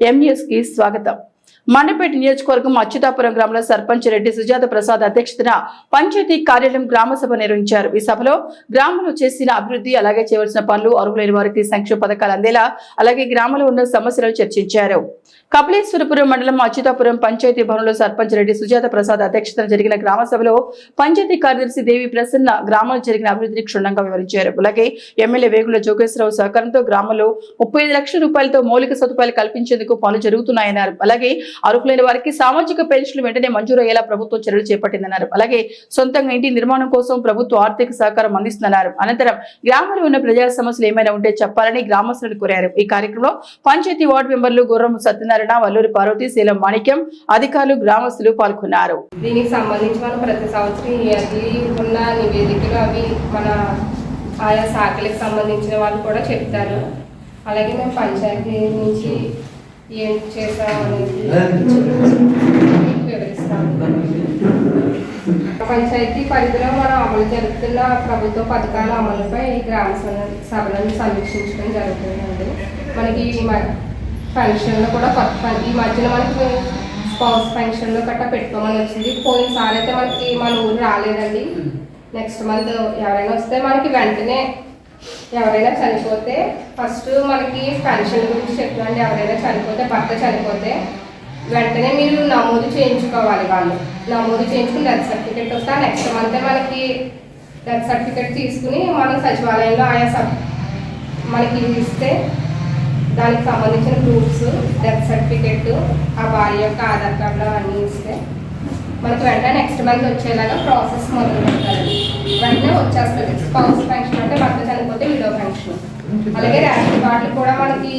ఎంన్యూస్కి స్వాగతం. మండపేట నియోజకవర్గం అచ్యుతాపురం గ్రామంలో సర్పంచ్ రెడ్డి సుజాత ప్రసాద్ అధ్యక్షతన పంచాయతీ కార్యాలయం గ్రామ సభ నిర్వహించారు. ఈ సభలో గ్రామంలో చేసిన అభివృద్ధి అలాగే చేయవలసిన పనులు అర్హులైన వారికి సంక్షేమ పథకాలు అందేలా అలాగే గ్రామంలో ఉన్న సమస్యలను చర్చించారు. కపిలేశ్వరపురం మండలం అచ్యుతాపురం పంచాయతీ భవనంలో సర్పంచ్ రెడ్డి సుజాత ప్రసాద్ అధ్యక్షతన జరిగిన గ్రామ సభలో పంచాయతీ కార్యదర్శి దేవి ప్రసన్న గ్రామంలో జరిగిన అభివృద్ధిని క్షుణ్ణంగా వివరించారు. అలాగే ఎమ్మెల్యే వేగుల జోగేశ్వరరావు సహకారంతో గ్రామంలో ముప్పై ఐదు లక్షల రూపాయలతో మౌలిక సదుపాయాలు కల్పించేందుకు పనులు జరుగుతున్నాయన్నారు. అలాగే అర్హులైన వారికి సామాజిక పెన్షన్లు వెంటనే మంజూరు అయ్యేలా ప్రభుత్వం చర్యలు చేపట్టిందన్నారు. అలాగే సొంతంగా ఇంటి నిర్మాణం కోసం ప్రభుత్వం ఆర్థిక సహకారం అందిస్తున్నారు అనంతరం గ్రామంలో ఉన్న ప్రజా సమస్యలు ఏమైనా ఉంటే చెప్పాలని గ్రామస్తులను కోరారు. ఈ కార్యక్రమంలో పంచాయతీ వార్డు మెంబర్లు గుర్రం సత్యనారాయణ వల్లూరి పార్వతి శీలం మాణిక్యం అధికారులు గ్రామస్తులు పాల్గొన్నారు. దీనికి సంబంధించి మనం ప్రతి సంవత్సరం ఇయర్లీ ఉన్న నివేదికలు అవి మన ఆయా శాఖలకు సంబంధించిన వాళ్ళు కూడా చెప్తారు. అలాగే మేము పంచాయతీ నుంచి ఏం వివరిస్తాము పంచాయతీ పరిధిలో మనం అమలు జరుగుతున్న ప్రభుత్వ పథకాల అమలుపై ఈ గ్రామ సభ- సభలను సమీక్షించడం జరుగుతుందండి. మనకి పెన్షన్లు కూడా కొత్త ఈ మధ్యన మనకి స్పౌస్ పెన్షన్లు గట్టా పెట్టుకోమని వచ్చింది. పోయినసారి అయితే మనకి మన ఊరు రాలేదండి. నెక్స్ట్ మంత్ ఎవరైనా వస్తే మనకి వెంటనే ఎవరైనా చనిపోతే ఫస్ట్ మనకి పెన్షన్ గురించి చెప్తున్నాండి ఎవరైనా చనిపోతే భర్త చనిపోతే వెంటనే మీరు నమోదు చేయించుకోవాలి వాళ్ళు. నమోదు చేయించుకుని డెత్ సర్టిఫికేట్ వస్తే నెక్స్ట్ మంత్ మనకి డెత్ సర్టిఫికేట్ తీసుకుని మనం సచివాలయంలో ఆయా సబ్ మనకి ఇస్తే దానికి సంబంధించిన ప్రూఫ్స్ డెత్ సర్టిఫికేట్ ఆ భార్య యొక్క ఆధార్ కార్డులో అవన్నీ ఇస్తే మనకి వెంటనే నెక్స్ట్ మంత్ వచ్చేలాగా ప్రాసెస్ మొదలు పెడతారండి. వెంటనే వచ్చేస్తుంది. స్పౌస్ పెన్షన్ అంటే భర్త చనిపోతే విడో పెన్షన్ అలాగే రేషన్ కార్డులు కూడా మనకి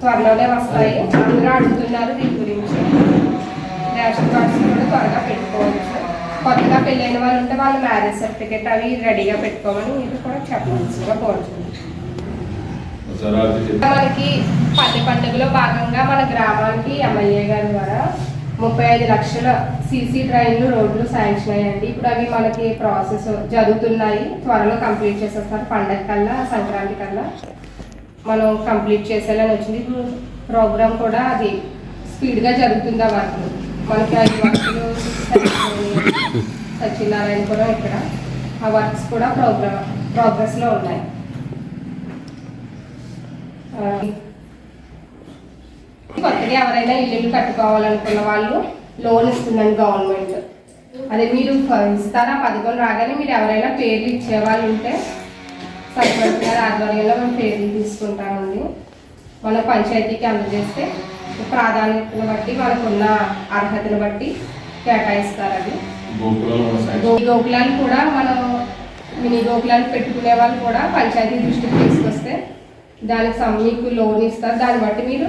త్వరలోనే వస్తాయి. అందరూ అడుగుతున్నారు దీని గురించి. రేషన్ కార్డ్స్ కూడా త్వరగా పెట్టుకోవచ్చు. కొత్తగా పెళ్ళైన వాళ్ళు ఉంటే వాళ్ళ మ్యారేజ్ సర్టిఫికేట్ అవి రెడీగా పెట్టుకోమని మీరు కూడా చెప్పాల్సిందిగా కోరుతున్నాను మనకి పల్లె పండుగలో భాగంగా మన గ్రామానికి ఎమ్మెల్యే గారి ద్వారా ముప్పై ఐదు లక్షల సీసీ డ్రైన్లు రోడ్లు శాంక్షన్ అయ్యండి ఇప్పుడు అవి మనకి ప్రాసెస్ జరుగుతున్నాయి. త్వరలో కంప్లీట్ చేసేస్తారు. పండగ కల్లా సంక్రాంతి కల్లా మనం కంప్లీట్ చేసేలాని వచ్చింది. ఇప్పుడు ప్రోగ్రామ్ కూడా అది స్పీడ్గా జరుగుతుంది ఆ వర్క్. మనకి ఐదు వర్క్లు సత్యనారాయణపురం ఇక్కడ ఆ వర్క్స్ కూడా ప్రోగ్రామ్ ప్రోగ్రెస్లో ఉన్నాయి. కొత్తగా ఎవరైనా ఇల్లు కట్టుకోవాలనుకున్న వాళ్ళు లోన్ ఇస్తుందండి గవర్నమెంట్. అదే మీరు ఇస్తారా? పథకం రాగానే మీరు ఎవరైనా పేర్లు ఇచ్చే వాళ్ళు ఉంటే సర్పంచ్ గారి ఆధ్వర్యంలో మేము పేర్లు తీసుకుంటామండి. మన పంచాయతీకి అందజేస్తే ప్రాధాన్యతను బట్టి మనకున్న అర్హతను బట్టి కేటాయిస్తారు అది గోకులాలు కూడా మనం మినీ గోకులాలు పెట్టుకునే వాళ్ళు కూడా పంచాయతీ దృష్టికి తీసుకొస్తే దానికి సం- మీకు లోన్ ఇస్తారు. దాన్ని బట్టి మీరు